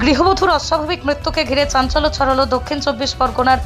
গৃহবধূর অস্বাভাবিক মৃত্যুকে ঘিরে চাঞ্চল্য ছড়ালো দক্ষিণ চব্বিশ পরগনার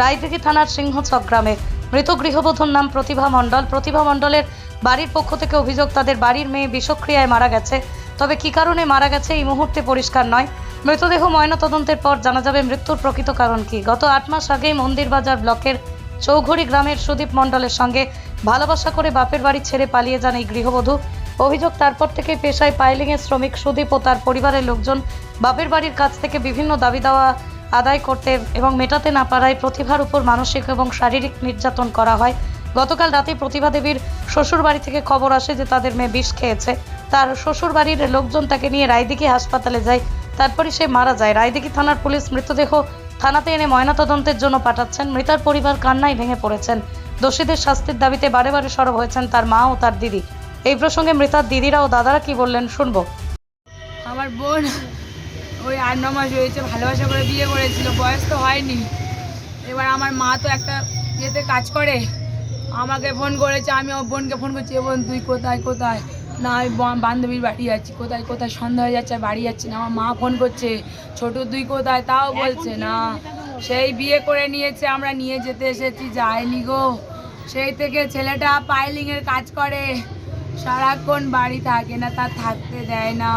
রায়দিঘি থানার সিংহচক গ্রামে। মৃত গৃহবধূর নাম প্রতিভা মণ্ডল। প্রতিভা মণ্ডলের বাড়ির পক্ষ থেকে অভিযোগ, তাদের বাড়ির মেয়ে বিষক্রিয়ায় মারা গেছে। তবে কী কারণে মারা গেছে এই মুহূর্তে পরিষ্কার নয়। মৃতদেহ ময়নাতদন্তের পর জানা যাবে মৃত্যুর প্রকৃত কারণ কি। গত আট মাস আগেই মন্দিরবাজার ব্লকের চৌঘড়ি গ্রামের সুদীপ মণ্ডলের সঙ্গে ভালোবাসা করে বাপের বাড়ি ছেড়ে পালিয়ে যান এই গৃহবধূ। অভিযোগ, তারপর থেকে পেশায় পাইলিংয়ের শ্রমিক সুদীপ ও তার পরিবারের লোকজন বাপের বাড়ির কাছ থেকে বিভিন্ন দাবি দাওয়া আদায় করতে এবং মেটাতে না পারায় প্রতিভার উপর মানসিক এবং শারীরিক নির্যাতন করা হয়। গতকাল রাতে প্রতিভা দেবীর শ্বশুর বাড়ি থেকে খবর আসে যে তাদের মেয়ে বিষ খেয়েছে। তার শ্বশুর বাড়ির লোকজন তাকে নিয়ে রায়দিঘি হাসপাতালে যায়। তারপরে সে মারা যায়। রায়দিঘি থানার পুলিশ মৃতদেহ থানাতে এনে ময়নাতদন্তের জন্য পাঠাচ্ছেন। মৃতার পরিবার কান্নায় ভেঙে পড়েছেন। দোষীদের শাস্তির দাবিতে বারে বারে সরব হয়েছেন তার মা ও তার দিদি। এই প্রসঙ্গে মৃতার দিদিরা ও দাদারা কি বললেন শুনব। আমার বোন ওই আট ন মাস হয়েছে ভালোবাসা করে বিয়ে করেছিল বয়স তো হয়নি। এবার আমার মা তো একটা ইয়েতে কাজ করে। আমাকে ফোন করেছে আমি ওর বোনকে ফোন করছি "এ বোন তুই কোথায় কোথায়? না আমি ব- বান্ধবীর বাড়ি যাচ্ছি কোথায় কোথায়? সন্ধ্যা হয়ে যাচ্ছে আর বাড়ি যাচ্ছি না। আমার মা ফোন করছে ছোট তুই কোথায়? তাও বলছে না। সেই বিয়ে করে নিয়েছে আমরা নিয়ে যেতে এসেছি যায়নি গো। সেই থেকে ছেলেটা পাইলিংয়ের কাজ করে। সারাক্ষণ বাড়ি থাকে না তার থাকতে দেয় না।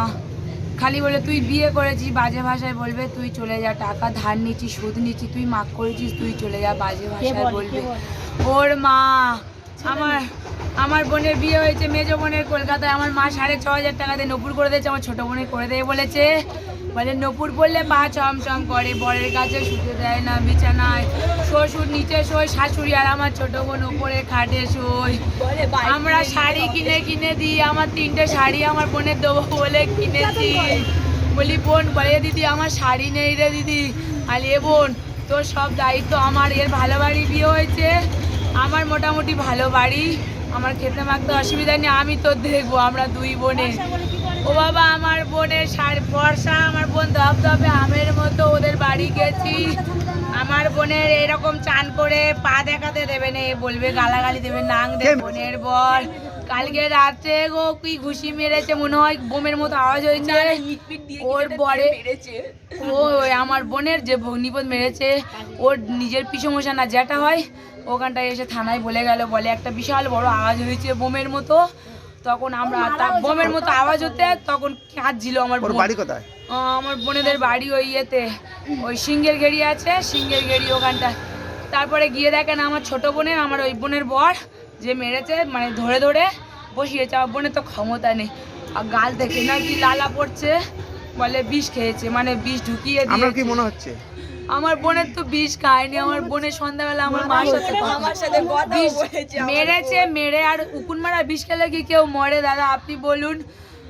খালি বলে তুই বিয়ে করেছিস বাজে ভাষায় বলবে তুই চলে যা টাকা ধার নিচ্ছিস সুদ নিচ্ছিস তুই মাক করেছিস তুই চলে যা বাজে ভাষায় বলবে। ওর মা আমার আমার বোনের বিয়ে হয়েছে মেজো বোনের কলকাতায় আমার মা সাড়ে ছ হাজার টাকা দিয়ে নপুর করে দিয়েছে আমার ছোটো বোনের করে দেয় বলেছে। বলে নপুর পড়লে পা চমচম করে বরের কাছে শুতে দেয় না বিছানায়। শ্বশুর নিচে শোয় শাশুড়ি আর আমার ছোট বোন উপরে খাটে শোয়। আমরা শাড়ি কিনে কিনে দিই আমার তিনটে শাড়ি আমার বোনের দেবো বলে কিনেছি। বলি বোন বলে দিদি আমার শাড়ি নেই রে দিদি। আর এ বোন তোর সব দায়িত্ব আমার এর ভালো বাড়ি বিয়ে হয়েছে। আমার মোটামুটি ভালো বাড়ি আমার খেতে মাখতে অসুবিধা নেই আমি তো দেখব আমরা দুই বোনে। ও বাবা আমার বোনের শাড়ি বর্ষা আমার বোন ধপ ধপে আমের মতো ওদের বাড়ি গেছি। আমার বোনের এরকম চান করে পা দেখাতে দেবে না এ বলবে গালাগালি দেবে নাং দেবে বোনের বল। কালকে রাতে গো কি ঘুষি মেরেছে মনে হয় বোমের মতো আওয়াজ হয়েছে। ওর বরে ও ওই আমার বোনের যে ভগ্নিপদ মেরেছে ওর নিজের পিছমশা না যেটা হয় ওখানটায় এসে থানায় বলে গেল বলে একটা বিশাল বড় আওয়াজ হয়েছে বোমের মতো। তখন আমরা তা- বোমের মতো আওয়াজ হতে তখন কাঁদছিল আমার বোন। বাড়ি কোথায়? আহ, আমার বোনেদের বাড়ি ওই ইয়েতে ওই সিঙ্গের গেড়ি আছে সিঙ্গের গেড়ি ওখানটা তারপরে গিয়ে দেখেন আমার ছোট বোনের আমার ওই বোনের বর যে মেরেছে মানে ধরে ধরে বসিয়েছে আমার বোনের তো ক্ষমতা নেই। আর গাল থেকে নাকি লালা পড়ছে। বলে বিষ খেয়েছে মানে বিষ ঢুকিয়ে আপনার কি দিয়েছে। মনে হচ্ছে? আমার বোনের তো বিষ খায়নি আমার বোনের সন্ধ্যাবেলা আমার মার সাথে কথা- বিষ মেরেছে মেরে আর উকুন মারা বিষ খেলে কি কেউ মরে? দাদা আপনি বলুন।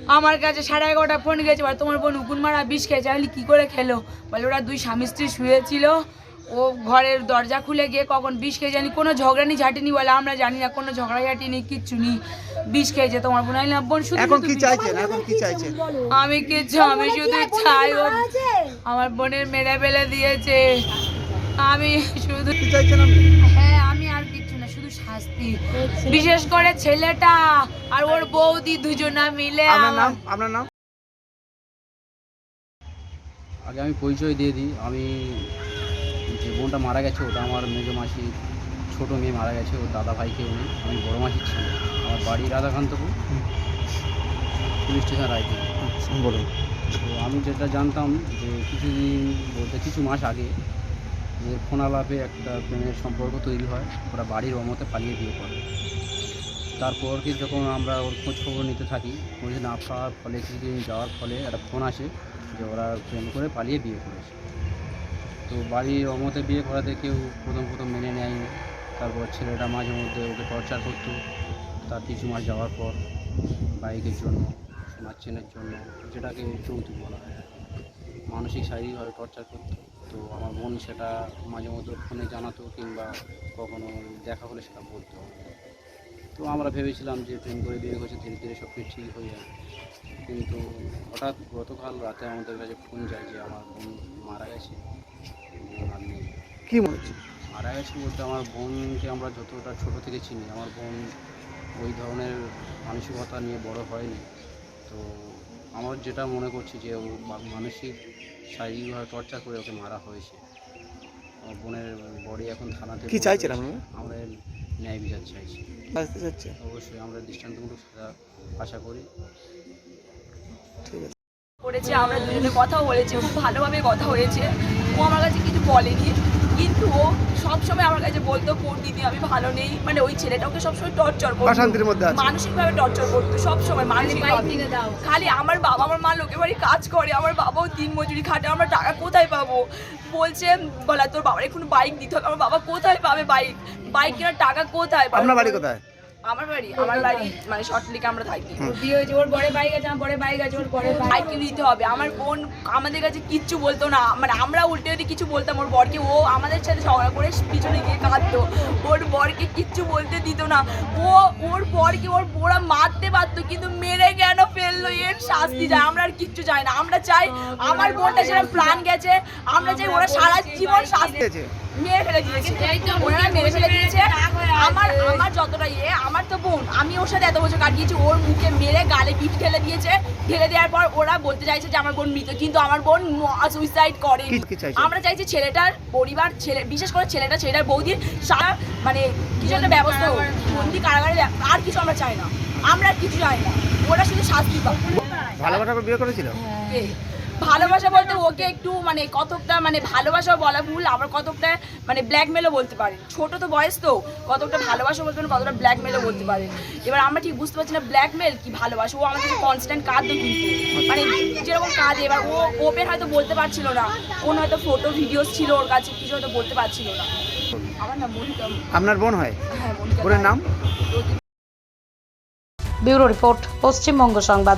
আমার কাছে সাড়ে এগারোটা ফোন গেছে বলে তোমার বোন উকুন মারা বিষ খেয়েছে আমি বলি, কি করে খেলো? বলে ওরা দুই স্বামী স্ত্রী শুয়েছিল। ও ঘরের দরজা খুলে গিয়ে কখন বিষ খেয়ে জানি কোনো ঝগড়ানি ঝাঁটিনি বলে আমরা জানি না কোনো ঝগড়া ঝাঁটি নেই কিচ্ছু নেই। বিষ খেয়েছে তোমার বোন। আমি বললাম, বোন শুধু এখন কি চাইছেন? এখন কি চাইছেন? আমি কিচ্ছু আমি শুধু চাই ওর আমার বোনের মেরে ফেলে দিয়েছে। আমি শুধু কি চাইছেন হ্যাঁ আমি আর কিচ্ছু না শুধু শাস্তি। বিশেষ করে ছেলেটা আর ওর বৌদি দুজনা মিলে আপনার নাম? আপনার নাম? আগে আমি পরিচয় দিয়ে দিই। আমি যে বোনটা মারা গেছে ওটা আমার মেজো মাসি ছোটো মেয়ে মারা গেছে ওর দাদা ভাই কেউ নেই আমি বড়ো মাসির ছেলে। আমার বাড়ি রাধাকান্তপুর পুলিশ স্টেশন রায়পুর। বলুন। তো আমি যেটা জানতাম যে কিছুদিন বলতে কিছু মাস আগে ওদের ফোন আলাপে একটা প্রেমের সম্পর্ক তৈরি হয় ওরা বাড়ির অমতে পালিয়ে বিয়ে করে। তারপর কি যখন আমরা ওর খোঁজ খবর নিতে থাকি খোঁজ না পাওয়ার ফলে কিছুদিন যাওয়ার ফলে একটা ফোন আসে যে ওরা প্রেম করে পালিয়ে বিয়ে করেছে। তো বাড়ির অমতে বিয়ে করাতে কেউ প্রথম প্রথম মেনে নেয়নি। তারপর ছেলেটা মাঝে মধ্যে ওকে টর্চার করতো। তার কিছু মাস যাওয়ার পর বাইকের জন্য চেনের জন্য, যেটাকে যৌতুক বলা হয়। মানসিক, শারীরিকভাবে টর্চার করতো। তো আমার বোন সেটা মাঝে মধ্যে ফোনে জানাতো কিংবা কখনো দেখা হলে সেটা বলতো। তো আমরা ভেবেছিলাম যে প্রেম করে বিয়ে করছে, ধীরে ধীরে সব কিছু ঠিক হয়ে যাবে। কিন্তু হঠাৎ গতকাল রাতে আমাদের কাছে ফোন যায় যে আমার বোন মারা গেছে। কি মনে হচ্ছে? মারা গেছে বলতে আমার বোনকে আমরা যতটা ছোটো থেকে চিনি আমার বোন ওই ধরনের মানসিকতা নিয়ে বড় হয়নি। তো আমার যেটা মনে করছি যে ও মানসিক শারীরিকভাবে টর্চার করে ওকে মারা হয়েছে। আমার বোনের বডি এখন থানাতে কি চাইছেন আপনারা আমরা ন্যায় বিচার চাইছি। চাচ্ছে অবশ্যই আমরা দৃষ্টান্তমূলক সাজা আশা করি। ঠিক আছে। করেছে আমরা দুজনে কথাও বলেছি খুব ভালোভাবে কথা হয়েছে। ও আমার কাছে কিছু বলেনি। কিন্তু ও সবসময় আমার কাছে বলতো কোন দিদি আমি ভালো নেই? মানে ওই ছেলেটা ওকে সবসময় টর্চার করতো। অশান্তির মধ্যে আছে। মানসিকভাবে টর্চার করতো সবসময় মানসিক খালি আমার বাবা আমার মা লোকের বাড়ি কাজ করে আমার বাবাও দিন মজুরি খাটে আমরা টাকা কোথায় পাবো? বলছে বলা তোর বাবার এখন বাইক দিতে হবে। আমার বাবা কোথায় পাবে বাইক বাইক কেনার টাকা কোথায় পাবে? আপনার বাড়ি কোথায়? আমার বাড়ি আমার বাড়ি মানে শর্টলিকে আমরা থাকি। বিয়ে হয়েছে ওর বড় বাইক আছে আমার বড় বাইক আছে ওর বড়। বাইক কিনে দিতে হবে। আমার বোন আমাদের কাছে কিচ্ছু বলতো না। মানে আমরা উল্টে যদি কিছু বলতাম ওর বরকে ও আমাদের সাথে ঝগড়া করে পিছনে গিয়ে কাঁদতো। ওর বরকে কিচ্ছু বলতে দিত না। ও ওর বরকে ওর বোরা মারতে পারতো কিন্তু মেরে কেন ফেলল? এর শাস্তি যায়। আমরা আর কিচ্ছু চাই না। আমরা চাই আমার বোনটা যেরকম প্রাণ গেছে। আমরা চাই ওরা সারা জীবন শাস্তি মেরে ফেলে দিয়েছে। ওনারা মেরে ফেলে দিয়েছে। আমার আমার যতটা ইয়ে আমার তো বোন আমি ওর সাথে এত বছর কাটিয়েছি ওর মুখে মেরে গালে পিঠ ঢেলে দিয়েছে। ঢেলে দেওয়ার পর ওরা বলতে চাইছে যে আমার বোন মৃত কিন্তু আমার বোন সুইসাইড করে আমরা চাইছি ছেলেটার পরিবার ছেলে বিশেষ করে ছেলেটা ছেলেটার বৌদির সারা মানে কিছু একটা ব্যবস্থা। বন্দি কারাগারে আর কিছু আমরা চাই না। আমরা আর কিছু চাই না। ওরা শুধু শাস্তি পাবে ভালোবাসা বিয়ে করেছিল? ভালোবাসা বলতে ওকে একটু মানে কতকটা মানে ভালোবাসা বলা ভুল আবার কতকটা মানে ব্ল্যাকমেলও বলতে পারে। ছোট তো বয়স তো কতকটা ভালোবাসা বলতে পারেন কতটা ব্ল্যাকমেলও বলতে পারে। এবার আমরা ঠিক বুঝতে পারছি না ব্ল্যাকমেল কি ভালোবাসা ও আমাদের কনস্ট্যান্ট কাঁদতো কিন্তু। মানে যেরকম কাঁদে এবার ও ওপেন হয়তো বলতে পারছিল না। কোন হয়তো ফটো ভিডিওস ছিল ওর কাছে কিছু হয়তো বলতে পারছিল না। আমার না মনিকা। আপনার বোন হয়? হ্যাঁ মনিকা বোনের নাম? ব্যুরো রিপোর্ট পশ্চিমবঙ্গ সংবাদ।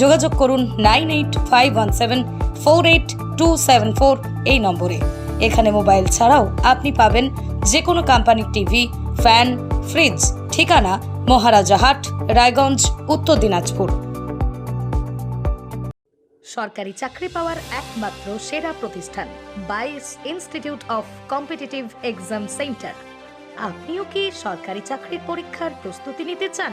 যোগাযোগ করুন nine eight five one seven four eight two seven four এই নম্বরে। এখানে মোবাইল ছাড়াও আপনি পাবেন যে কোনো কোম্পানির টিভি, ফ্যান, ফ্রিজ, ঠিকানা মহারাজা হাট, রায়গঞ্জ, উত্তর দিনাজপুর। সরকারি চাকরি পাওয়ার একমাত্র সেরা প্রতিষ্ঠান, বাইস institute of competitive exam centre. আপনিও কি সরকারি চাকরির পরীক্ষার প্রস্তুতি নিতে চান?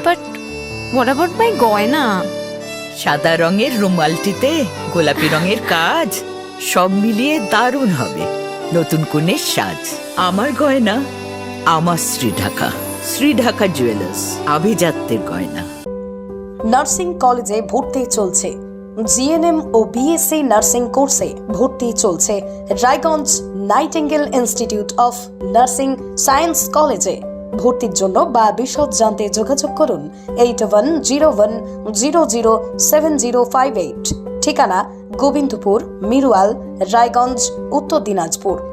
But what about my goina? সাদা রঙের রুমালটিতে গোলাপি রঙের কাজ সব মিলিয়ে দারুণ হবে। নতুন কনের সাজ আমার গয়না আমার শ্রী ঢাকা শ্রী ঢাকা জুয়েলার্স আভিজাত্যের গয়না। নার্সিং কলেজে ভর্তি চলছে। জিএনএম ও বিএসসি নার্সিং কোর্সে ভর্তি চলছে Raiganj Nightingale institute of nursing science কলেজে। ভর্তির জন্য বা বিশদ জানতে যোগাযোগ করুন eight one zero one zero zero seven zero five eight. ঠিকানা গোবিন্দপুর, মিরুয়াল, রায়গঞ্জ, উত্তর দিনাজপুর।